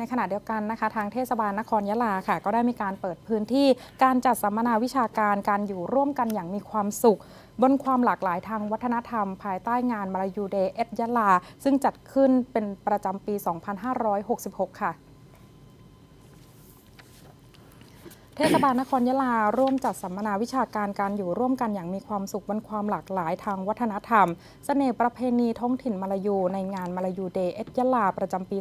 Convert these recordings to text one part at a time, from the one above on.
ในขณะเดียวกันนะคะ ทางเทศบาลนครยะลาค่ะ ก็ได้มีการเปิดพื้นที่การจัดสัมมนาวิชาการการอยู่ร่วมกันอย่างมีความสุข บนความหลากหลายทางวัฒนธรรม ภายใต้งานมาลายูเดย์เอสยะลา ซึ่งจัดขึ้นเป็นประจำปี 2566 ค่ะ เทศบาลนครยะลาร่วมจัดสัมมนาวิชาการการอยู่ร่วมกันอย่างมีความสุขบนความหลากหลายทางวัฒนธรรมเสน่ห์ประเพณีท้องถิ่นมาลายูในงานมาลายูเดย์เอสยะลาประจำปี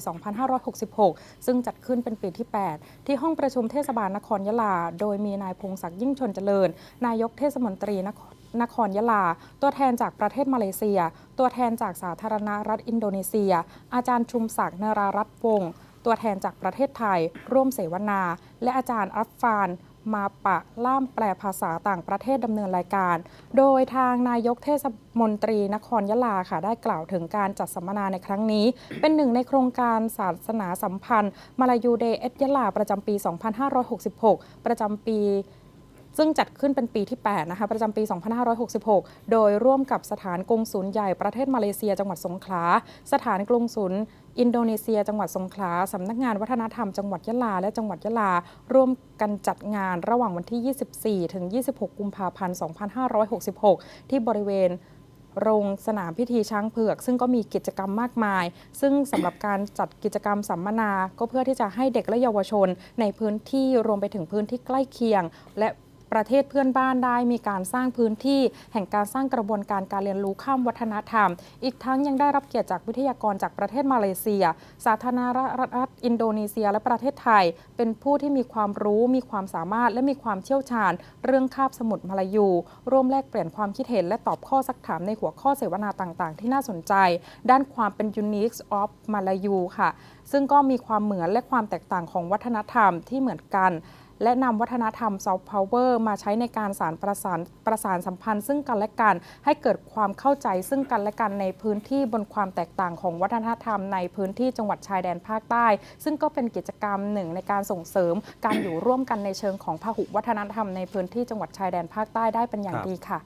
2566 ซึ่งจัดขึ้นเป็นปีที่ 8 ที่ห้องประชุมเทศบาลนครยะลา โดยมีนายพงศักดิ์ยิ่งชนเจริญ นายกเทศมนตรีนครนครยะลา ตัวแทนจากประเทศมาเลเซีย ตัวแทนจากสาธารณรัฐอินโดนีเซีย อาจารย์ชุมศักดิ์นรารัตน์วงศ์ ตัวแทนจากประเทศไทย ร่วมเสวนา และอาจารย์อัฟฟาน มาปะล่ามแปลภาษาต่างประเทศดำเนินรายการ โดยทางนายกเทศมนตรีนครยะลาค่ะ ได้กล่าวถึงการจัดสัมมนาในครั้งนี้ เป็นหนึ่งในโครงการศาสนาสัมพันธ์มาลายูเดย์เอสยะลาประจำปี 2566 ประจำปี ซึ่งจัดขึ้นเป็นปีที่ 8 นะคะ ประจำปี 2566 โดยร่วมกับสถานกงศูนย์ใหญ่ประเทศมาเลเซีย จังหวัดสงขลา สถานกงศูนย์อินโดนีเซีย จังหวัดสงขลา สำนักงานวัฒนธรรม จังหวัดยะลา และจังหวัดยะลา ร่วมกันจัดงานระหว่างวันที่ 24 ถึง 26 กุมภาพันธ์ 2566 ที่บริเวณโรงสนามพิธีช้างเผือก ซึ่งก็มีกิจกรรมมากมาย ซึ่งสำหรับการจัดกิจกรรมสัมมนา ก็เพื่อที่จะให้เด็กและเยาวชน ในพื้นที่รวมไปถึงพื้นที่ใกล้เคียง และ ประเทศเพื่อนบ้านได้มีการสร้างพื้นที่แห่งการสร้างกระบวนการการเรียนรู้ข้ามวัฒนธรรม อีกทั้งยังได้รับเกียรติจากวิทยากรจากประเทศมาเลเซีย สาธารณรัฐอินโดนีเซีย และประเทศไทย เป็นผู้ที่มีความรู้มีความสามารถและมีความเชี่ยวชาญ เรื่องคาบสมุทรมาลายู ร่วมแลกเปลี่ยนความคิดเห็นและตอบข้อสักถามในหัวข้อเสวนาต่าง ๆ ที่น่าสนใจ ด้านความเป็น unique of มาลายูค่ะ ซึ่งก็มีความเหมือนและความแตกต่างของวัฒนธรรมที่เหมือนกัน และนำวัฒนธรรมซอฟต์พาวเวอร์มาใช้ในการสารประสานประสานสัมพันธ์ ซึ่งกันและกัน ให้เกิดความเข้าใจซึ่งกันและกันในพื้นที่บนความแตกต่างของวัฒนธรรมในพื้นที่จังหวัดชายแดนภาคใต้ ซึ่งก็เป็นกิจกรรมหนึ่งในการส่งเสริมการอยู่ร่วมกันในเชิงของพหุวัฒนธรรมในพื้นที่จังหวัดชายแดนภาคใต้ได้เป็นอย่างดีค่ะ